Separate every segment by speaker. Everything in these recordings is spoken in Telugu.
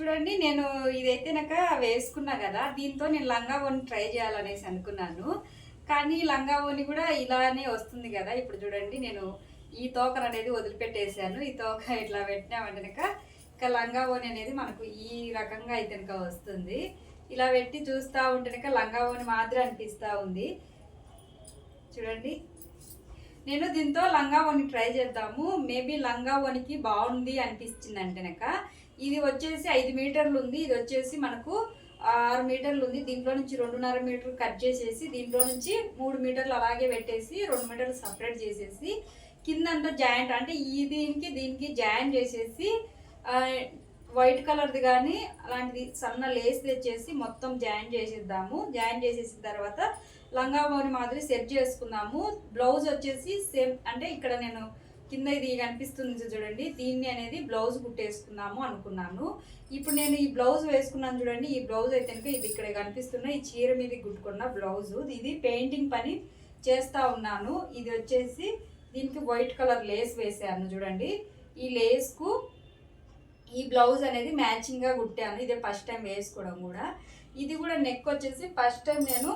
Speaker 1: చూడండి నేను ఇదైతే నాక వేసుకున్నా కదా దీంతో నేను లంగా ఓని ట్రై చేయాలనేసి అనుకున్నాను. కానీ లంగా ఓని కూడా ఇలానే వస్తుంది కదా ఇప్పుడు చూడండి నేను ఈ తోకను అనేది వదిలిపెట్టేసాను ఈ తోక ఇట్లా పెట్టినామంటే కనుక ఇంకా లంగా ఓని అనేది మనకు ఈ రకంగా అయితే కనుక వస్తుంది. ఇలా పెట్టి చూస్తూ ఉంటే కనుక లంగా ఓని మాత్రం అనిపిస్తూ ఉంది. చూడండి నేను దీంతో లంగా ఓని ట్రై చేద్దాము. మేబీ లంగా ఓనికి బాగుంది అనిపించింది అంటే కనుక ఇది వచ్చేసి ఐదు మీటర్లు ఉంది. ఇది వచ్చేసి మనకు ఆరు మీటర్లు ఉంది. దీంట్లో నుంచి రెండున్నర మీటర్లు కట్ చేసేసి దీంట్లో నుంచి మూడు మీటర్లు అలాగే పెట్టేసి రెండు మీటర్లు సపరేట్ చేసేసి కిందంతా జాయింట్ అంటే ఈ దీనికి దీనికి జాయింట్ చేసేసి వైట్ కలర్ది కానీ అలాంటిది సన్న లేస్ తెచ్చేసి మొత్తం జాయిన్ చేసేద్దాము. జాయిన్ చేసేసిన తర్వాత లంగా మాదిరి సెట్ చేసుకుందాము. బ్లౌజ్ వచ్చేసి సేమ్ అంటే ఇక్కడ నేను కింద ఇది కనిపిస్తుంది చూడండి. దీన్ని అనేది బ్లౌజ్ కుట్టేసుకుందాము అనుకున్నాను. ఇప్పుడు నేను ఈ బ్లౌజ్ వేసుకున్నాను చూడండి. ఈ బ్లౌజ్ అయితే కనుక ఇది ఇక్కడ కనిపిస్తున్న ఈ చీర మీద కుట్టుకున్న బ్లౌజ్. ఇది పెయింటింగ్ పని చేస్తూ ఉన్నాను. ఇది వచ్చేసి దీనికి వైట్ కలర్ లేస్ వేసాను చూడండి. ఈ లేస్కు ఈ బ్లౌజ్ అనేది మ్యాచింగ్గా కుట్టాను. ఇదే ఫస్ట్ టైం వేసుకోవడం కూడా. ఇది కూడా నెక్ వచ్చేసి ఫస్ట్ టైం నేను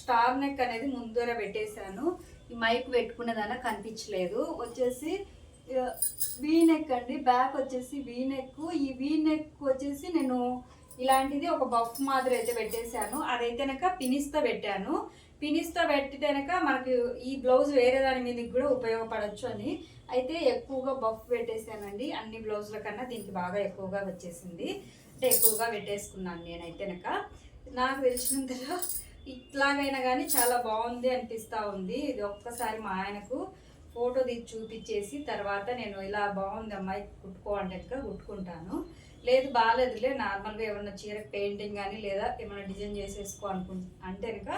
Speaker 1: స్టార్ నెక్ అనేది ముందర పెట్టేశాను. ఈ మైక్ పెట్టుకునేదాన కనిపించలేదు. వచ్చేసి వీ నెక్ అండి. బ్యాక్ వచ్చేసి వీ నెక్ ఈ వీ నెక్ వచ్చేసి నేను ఇలాంటిది ఒక బఫ్ మాదిరి అయితే పెట్టేశాను. అదైతేనక కనుక పినిస్తో పెట్టాను. పినిస్తో పెట్టితే కనుక మనకి ఈ బ్లౌజ్ వేరే దాని మీదకి కూడా ఉపయోగపడచ్చు అని అయితే ఎక్కువగా బఫ్ పెట్టేశానండి. అన్ని బ్లౌజుల కన్నా దీనికి బాగా ఎక్కువగా వచ్చేసింది. అంటే ఎక్కువగా పెట్టేసుకున్నాను నేనైతేనక నాకు తెలిసినంతలో ఇట్లాగైనా కానీ చాలా బాగుంది అనిపిస్తూ ఉంది. ఇది ఒక్కసారి మా ఆయనకు ఫోటో తీసి చూపించేసి తర్వాత నేను ఇలా బాగుంది అమ్మాయి కుట్టుకో అంటే కుట్టుకుంటాను. లేదు బాగాలేదులే నార్మల్గా ఏమన్నా చీర పెయింటింగ్ కానీ లేదా ఏమైనా డిజైన్ చేసేసుకో అనుకు అంటే కనుక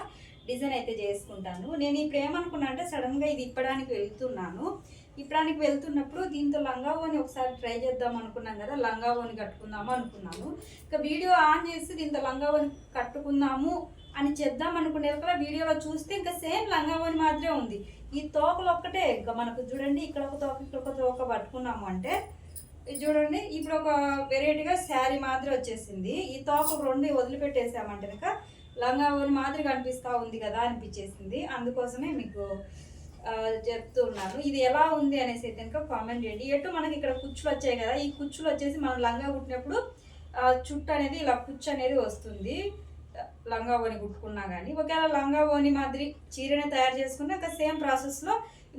Speaker 1: డిజైన్ అయితే చేసుకుంటాను. నేను ఇప్పుడు ఏమనుకున్నా అంటే సడన్గా ఇది ఇప్పడానికి వెళ్తున్నాను. ఇప్పడానికి వెళ్తున్నప్పుడు దీంతో లంగా ఓని ఒకసారి ట్రై చేద్దాం అనుకున్నాం కదా లంగా ఓని కట్టుకుందాము అనుకున్నాను ఇక వీడియో ఆన్ చేసి దీంతో లంగా ఓని కట్టుకుందాము అని చేద్దాం అనుకునే కదా వీడియోలో చూస్తే ఇంకా సేమ్ లంగా మాదిరే ఉంది. ఈ తోకలు ఒక్కటే. ఇంకా మనకు చూడండి ఇక్కడ ఒక తోక ఇక్కడ ఒక తోక పట్టుకున్నాము అంటే ఇది చూడండి ఇప్పుడు ఒక వెరైటీగా శారీ మాదిరి వచ్చేసింది. ఈ తోక రెండు వదిలిపెట్టేసామంటే కనుక లంగా మాదిరి కనిపిస్తూ ఉంది కదా అనిపించేసింది. అందుకోసమే మీకు ఆ, చెప్తున్నాను. ఇది ఎలా ఉంది అనేసి అయితే కనుక కామెంట్ చేయండి. ఎటు మనకి ఇక్కడ కుచ్చులు వచ్చాయి కదా ఈ కుచ్చులు వచ్చేసి మనం లంగా కుట్టినప్పుడు చుట్టు అనేది ఇలా కుచ్చు అనేది వస్తుంది. లంగా ఓని కుట్టుకున్నా కానీ ఒకవేళ లంగా ఓని మాదిరి చీరని తయారు చేసుకున్నా ఒక సేమ్ ప్రాసెస్లో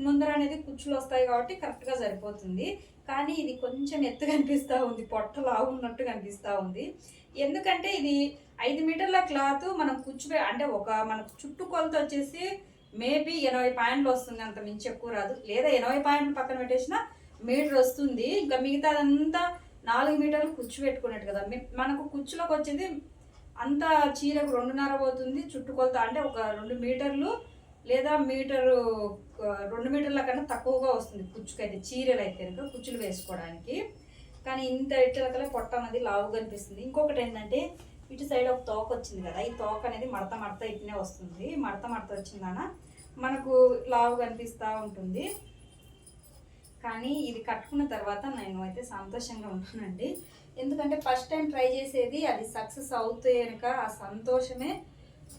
Speaker 1: ముందర అనేది కుచ్చులు వస్తాయి కాబట్టి కరెక్ట్గా సరిపోతుంది. కానీ ఇది కొంచెం ఎత్తు కనిపిస్తూ ఉంది పొట్ట ఉన్నట్టు కనిపిస్తూ ఉంది. ఎందుకంటే ఇది ఐదు మీటర్ల క్లాత్ మనం కుచ్చు అంటే ఒక మనకు చుట్టుకొలత వచ్చేసి మేబీ ఎనభై పాయింట్లు వస్తుంది అంత మించి ఎక్కువ రాదు. లేదా ఎనభై పాయింట్లు పక్కన పెట్టేసిన మీటర్ వస్తుంది. ఇంకా మిగతాదంతా నాలుగు మీటర్లు కుచ్చు పెట్టుకున్నట్టు కదా. మనకు కుచ్చులోకి వచ్చేది అంత చీరకు రెండున్నర పోతుంది చుట్టుకొలత అంటే ఒక రెండు మీటర్లు లేదా మీటరు రెండు మీటర్ల కన్నా తక్కువగా వస్తుంది కుచ్చుకైతే చీరలు అయితే కనుక కుచ్చులు వేసుకోవడానికి. కానీ ఇంత ఇట్లకలే పొట్ట అనేది లావు కనిపిస్తుంది. ఇంకొకటి ఏంటంటే ఇటు సైడ్ ఒక తోక వచ్చింది కదా ఈ తోక అనేది మడత మడత ఇట్నే వస్తుంది. మడత మడత వచ్చిందన మనకు లావు కనిపిస్తూ ఉంటుంది. కానీ ఇది కట్టుకున్న తర్వాత నేను అయితే సంతోషంగా ఉంటానండి ఎందుకంటే ఫస్ట్ టైం ట్రై చేసేది అది సక్సెస్ అవుతే కనుక ఆ సంతోషమే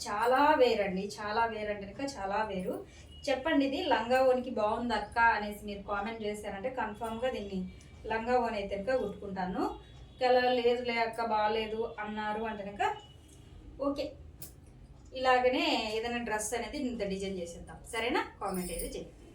Speaker 1: చాలా వేరండి చాలా వేరండి కనుక చాలా వేరు. చెప్పండి ఇది లంగా ఓనికి బాగుంది అక్క అనేసి మీరు కామెంట్ చేశారంటే కన్ఫామ్గా దీన్ని లంగా ఓన్ అయితే కనుక కుట్టుకుంటాను. కలర్ లేదు లే అక్క బాగాలేదు అన్నారు అంటే కనుక ఓకే. ఇలాగనే ఏదైనా డ్రెస్ అనేది ఇంత డిజైన్ చేసేద్దాం. సరేనా? కామెంట్ అయితే చేయండి